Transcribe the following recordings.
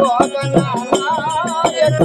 లోకనారాయణ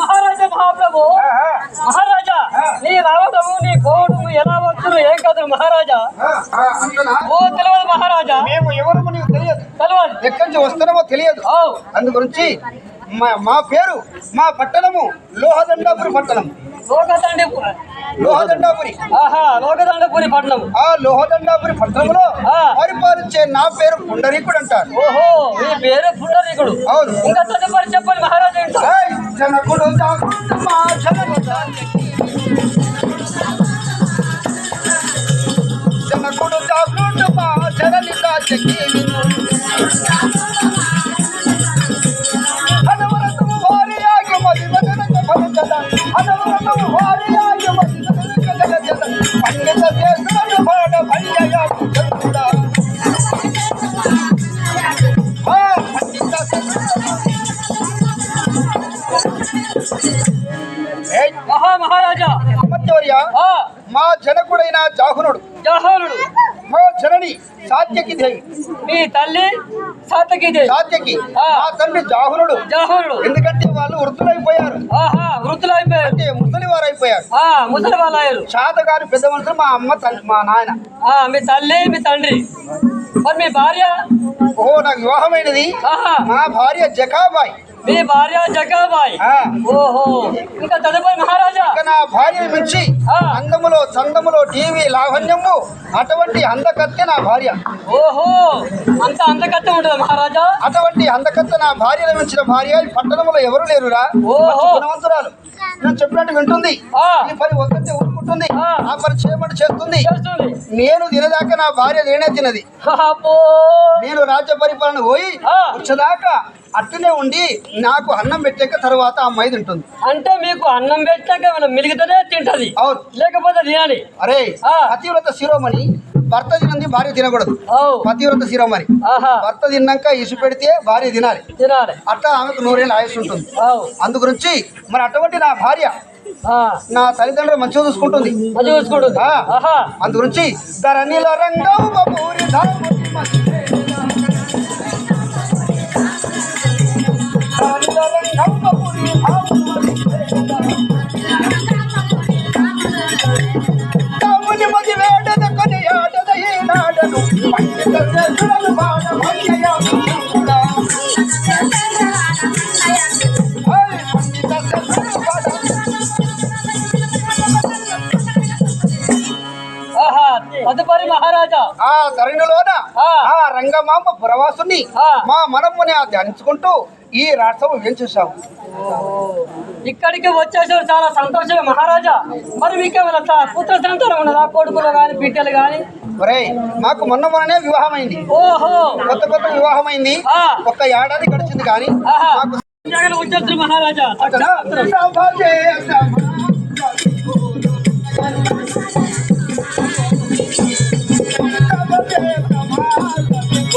మహారాజా మహాప్రభు. మహారాజా నీ రావటము నీ పోవటము ఎలా వచ్చును ఏం కాదు మహారాజా. ఓ తెలియదు మహారాజా. మేము ఎవరు నీకు తెలియదు. ఎక్కడి నుంచి వస్తున్నామో తెలియదు. అందు గురించి మా మా పేరు మా పట్టణము లోహదండాపురి పట్టణం. లోహదండాపురి. ఆహా లోకదండపురి పట్టణం. ఆ లోహదండాపురి పట్టణంలో. పరిపాలించే నా పేరు పుండరీకుడు అంటారు. ఓహో మీ పేరు పుండరీకుడు. అవును. ఇంకా తదుపరి చెప్పండి మహారాజా జనకుడు. జనకుడు జాగృత మహారాజా. అమర్త్యవర్య, మా జనకుడైన జాహునుడు. జహానుడు. మా జనని సాత్యకి దేవి మీ తల్లి సాత్యకి ఆ. మా తండ్రి జాహునుడు. జహానుడు. ఎందుకంటే వాళ్ళు వృద్ధులైపోయారు. ఆహా వృద్ధులు అయిపోయారు అంటే ముసలి వారు అయిపోయారు ఆ ముసలి వాళ్ళు అయ్యారు శాతగారి పెద్ద మనుషులు మా అమ్మ తల్లి మా నాయన. ఆ మీ తల్లి మీ తండ్రి. మరి మీ భార్య? ఓహో నాకు వివాహమైనది. మా భార్య జకాబాయ్. మీ భార్య జగ్గాబాయ్ ఆ. ఓహో. ఇంకా తదుపరి మహారాజా. నా భార్య మించి. అందములో చందములో టీవీ లావణ్యము. అటువంటి అందకత్తె నా భార్య. ఓహో. అంత అంతకత్త ఉంటుంది మహారాజా? అటువంటి అందకత్తె నా భార్యను మించిన భార్య పట్టణంలో ఎవరు లేరురా? ఓహో. గుణవంతురాలు. నేను చెప్పినట్టు వింటుంది. ఆ. ఈ పని ఒక్కటే ఊరుకుంటుంది ఆ. ఆ పని చేయమంటే చేస్తుంది. చేస్తుంది. నేను తినదాకా నా భార్య నేనే తినది. నేను రాజ్య పరిపాలన పోయి. వచ్చేదాకా అట్టునే ఉండి నాకు అన్నం పెట్టాక తర్వాత ఆ అమ్మాయి తింటుంది. అంటే మీకు అన్నం పెట్టాక మనం మిలిగితేనే తింటది. అవును. లేకపోతే తినాలి. అరే ఆ. పతివ్రత శిరోమణి భర్త తినంది భార్య తినకూడదు. పతివ్రత శిరోమణి. భర్త తిన్నాక ఇసు పెడితే భార్య తినాలి. తినాలి. అట్లా ఆమెకు నూరేళ్ళు ఆయుష్ ఉంటుంది. అందు గురించి మరి అటువంటి నా భార్య నా తల్లిదండ్రులు మంచిగా చూసుకుంటుంది. మంచిగా చూసుకుంటుంది. అందు గురించి ధరణిలో బాణ తదుపరి మహారాజా. ఆ ధరణిలోన ఆ. రంగమాంబ పురవాసుని. మా మనమ్ముని ఆ ధ్యానించుకుంటూ ఈ రాష్ట్రం ఏం చూసావు ఇక్కడికి వచ్చేసారు చాలా సంతోషం మహారాజా. మరి త- పుత్ర సంతానం ఉన్నదా? కొడుకులు కానీ బిడ్డలు ఒరే మాకు మొన్న మొన్ననే వివాహమైంది. ఓహో. కొత్త కొత్త వివాహమైంది. ఆ. ఒక్క ఏడాది గడిచింది కానీ మాకు వచ్చేస్తారు మహారాజా.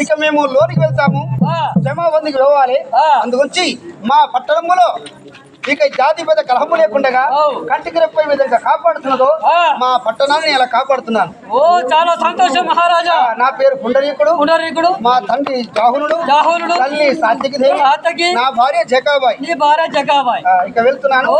ఇక మేము లోనికి వెళ్తాము. జమాబందికి పోవాలి. ఆ. అందుగురించి మా పట్టణంలో ఇక జాతి పెద్ద కలహము లేకుండా. కంటికి రెప్పే విధంగా కాపాడుతున్నదో. మా పట్టణాన్ని ఇలా కాపాడుతున్నాను. ఓ చాలా సంతోషం మహారాజా. నా పేరు పుండరీకుడు. పునరీకుడు మా తండ్రి జాహునుడు రాహులుడు. తల్లి సాత్వికి దేవి. నా భార్య జకాబాయ్. నీ భార్య జగాబాయ్ ఆ, ఇక వెళ్తున్నాను. ఓ,